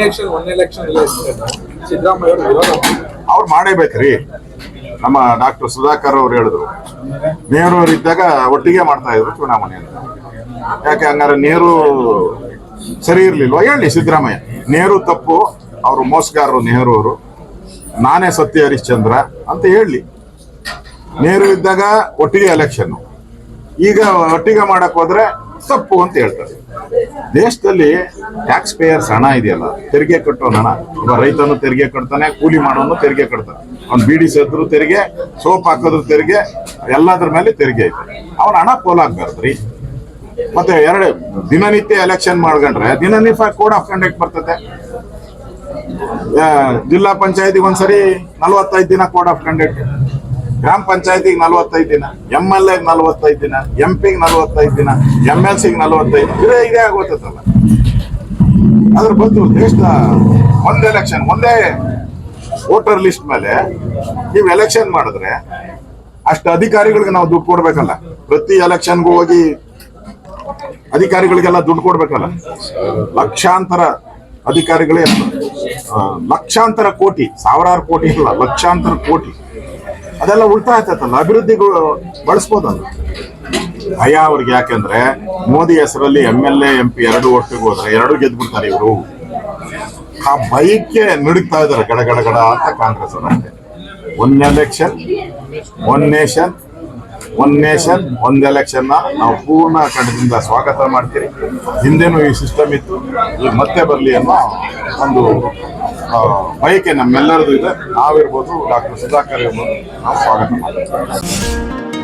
Nation one election Siddaramaiah ಅವ್ರು ಮಾಡೇಬೇಕ್ರಿ. ನಮ್ಮ doctor Sudhakar ಅವ್ರು ಹೇಳಿದ್ರು. ನೆಹರು ಅವ್ರು ಇದ್ದಾಗ ಒಟ್ಟಿಗೆ ಮಾಡ್ತಾ ಇದ್ರು ಚುನಾವಣೆ ಅಂತ. ಯಾಕೆ ಹಂಗಾರೆ ನೆಹರು ಸರಿ ಇರ್ಲಿಲ್ವಾ? ಹೇಳಿ ಸಿದ್ದರಾಮಯ್ಯ. ನೆಹರು ತಪ್ಪು, ಅವರು ಮೋಸಗಾರರು ನೆಹರು ಅವರು. ನಾನೇ ಸತ್ಯ ಹರಿಶ್ಚಂದ್ರ ಅಂತ ಹೇಳಿ. ನೆಹರು ಇದ್ದಾಗ ಒಟ್ಟಿಗೆ ಎಲೆಕ್ಷನ್ ಈಗ ಒಟ್ಟಿಗೆ ಮಾಡಕ್ ಹೋದ್ರೆ ತಪ್ಪು ಅಂತ ಹೇಳ್ತಾರೆ. ದೇಶದಲ್ಲಿ ಟ್ಯಾಕ್ಸ್ ಪೇಯರ್ಸ್ ಹಣ ಇದೆಯಲ್ಲ, ತೆರಿಗೆ ಕಟ್ಟೋ ಹಣ. ಒಬ್ಬ ರೈತನು ತೆರಿಗೆ ಕಟ್ತಾನೆ, ಕೂಲಿ ಮಾಡೋನು ತೆರಿಗೆ ಕಟ್ತಾನೆ. ಅವ್ನು ಬೀಡಿ ಸೇದ್ರು ತೆರಿಗೆ, ಸೋಪ್ ಹಾಕೋದ್ರ ತೆರಿಗೆ, ಎಲ್ಲದ್ರ ಮೇಲೆ ತೆರಿಗೆ ಐತೆ. ಅವನ ಹಣ ಪೋಲಾಗ್ಬಾರ್ದ್ರಿ ಮತ್ತೆ ಎರಡು, ದಿನನಿತ್ಯ ಎಲೆಕ್ಷನ್ ಮಾಡ್ಕೊಂಡ್ರೆ ದಿನನಿತ್ಯ ಕೋಡ್ ಆಫ್ ಕಂಡಕ್ಟ್ ಬರ್ತದೆ. ಜಿಲ್ಲಾ ಪಂಚಾಯತಿಗೆ ಒಂದ್ಸರಿ ನಲ್ವತ್ತೈದು ದಿನ ಕೋಡ್ ಆಫ್ ಕಂಡಕ್ಟ್ ಗ್ರಾಮ ಪಂಚಾಯತಿಗೆ ನಲವತ್ತೈದು ದಿನ ಎಂ ಎಲ್ ಎಗ್ ನಲವತ್ತೈದು ದಿನ ಎಂ ಪಿಗೆ ನಲವತ್ತೈದು ದಿನ ಎಂ ಎಲ್ ಸಿಗೆ ನಲವತ್ತೈದು ಇದೇ ಇದೇ ಆಗೋತಲ್ಲ ಅದ್ರ ಬದಲು ದೇಶದ ಒಂದೇ ಎಲೆಕ್ಷನ್ ಒಂದೇ ವೋಟರ್ ಲಿಸ್ಟ್ ಮೇಲೆ ನೀವು ಎಲೆಕ್ಷನ್ ಮಾಡಿದ್ರೆ ಅಷ್ಟು ಅಧಿಕಾರಿಗಳಿಗೆ ನಾವು ದುಡ್ಡು ಕೊಡ್ಬೇಕಲ್ಲ. ಪ್ರತಿ ಎಲೆಕ್ಷನ್ಗೂ ಹೋಗಿ ಅಧಿಕಾರಿಗಳಿಗೆಲ್ಲ ದುಡ್ಡು ಕೊಡ್ಬೇಕಲ್ಲ. ಲಕ್ಷಾಂತರ ಅಧಿಕಾರಿಗಳೇ ಲಕ್ಷಾಂತರ ಕೋಟಿ, ಸಾವಿರಾರು ಕೋಟಿ ಇಲ್ಲ ಲಕ್ಷಾಂತರ ಕೋಟಿ. ಅದೆಲ್ಲ ಉಳಿತಾಯ ಆಗ್ತೈತಲ್ಲ? ಅಭಿವೃದ್ಧಿಗೂ ಬಳಸ್ಬೋದಲ್ಲ ಭಯ ಅವ್ರಿಗೆ ಯಾಕೆಂದ್ರೆ ಮೋದಿ ಹೆಸರಲ್ಲಿ M L A, M P ಎರಡು ಒಟ್ಟಿಗೆ ಹೋದ್ರೆ ಎರಡು ಗೆದ್ಬಿಡ್ತಾರೆ ಇವರು. ಆ ಭಯಕ್ಕೆ ನುಡುಕ್ತಾ ಇದಾರೆ ಗಡ ಗಡ ಗಡ ಅಂತ ಕಾಂಗ್ರೆಸ್ ಅವರು ಅಷ್ಟೇ. One election one nation one nation ಒಂದ್ ಎಲೆಕ್ಷನ್ ನಾವು ಪೂರ್ಣ ಕಣದಿಂದ ಸ್ವಾಗತ ಮಾಡ್ತೀರಿ. ಹಿಂದೆನೂ ಈ ಸಿಸ್ಟಮ್ ಇತ್ತು, ಈಗ ಮತ್ತೆ ಬರಲಿ ಅನ್ನೋ ಒಂದು ಬಯಕೆ ನಮ್ಮೆಲ್ಲರದು ಇದೆ. ನಾವಿರ್ಬೋದು ಡಾಕ್ಟರ್ ಸುಧಾಕರ್ ಇರ್ಬೋದು. ನಾವು ಸ್ವಾಗತ ಮಾಡ್ತೀವಿ.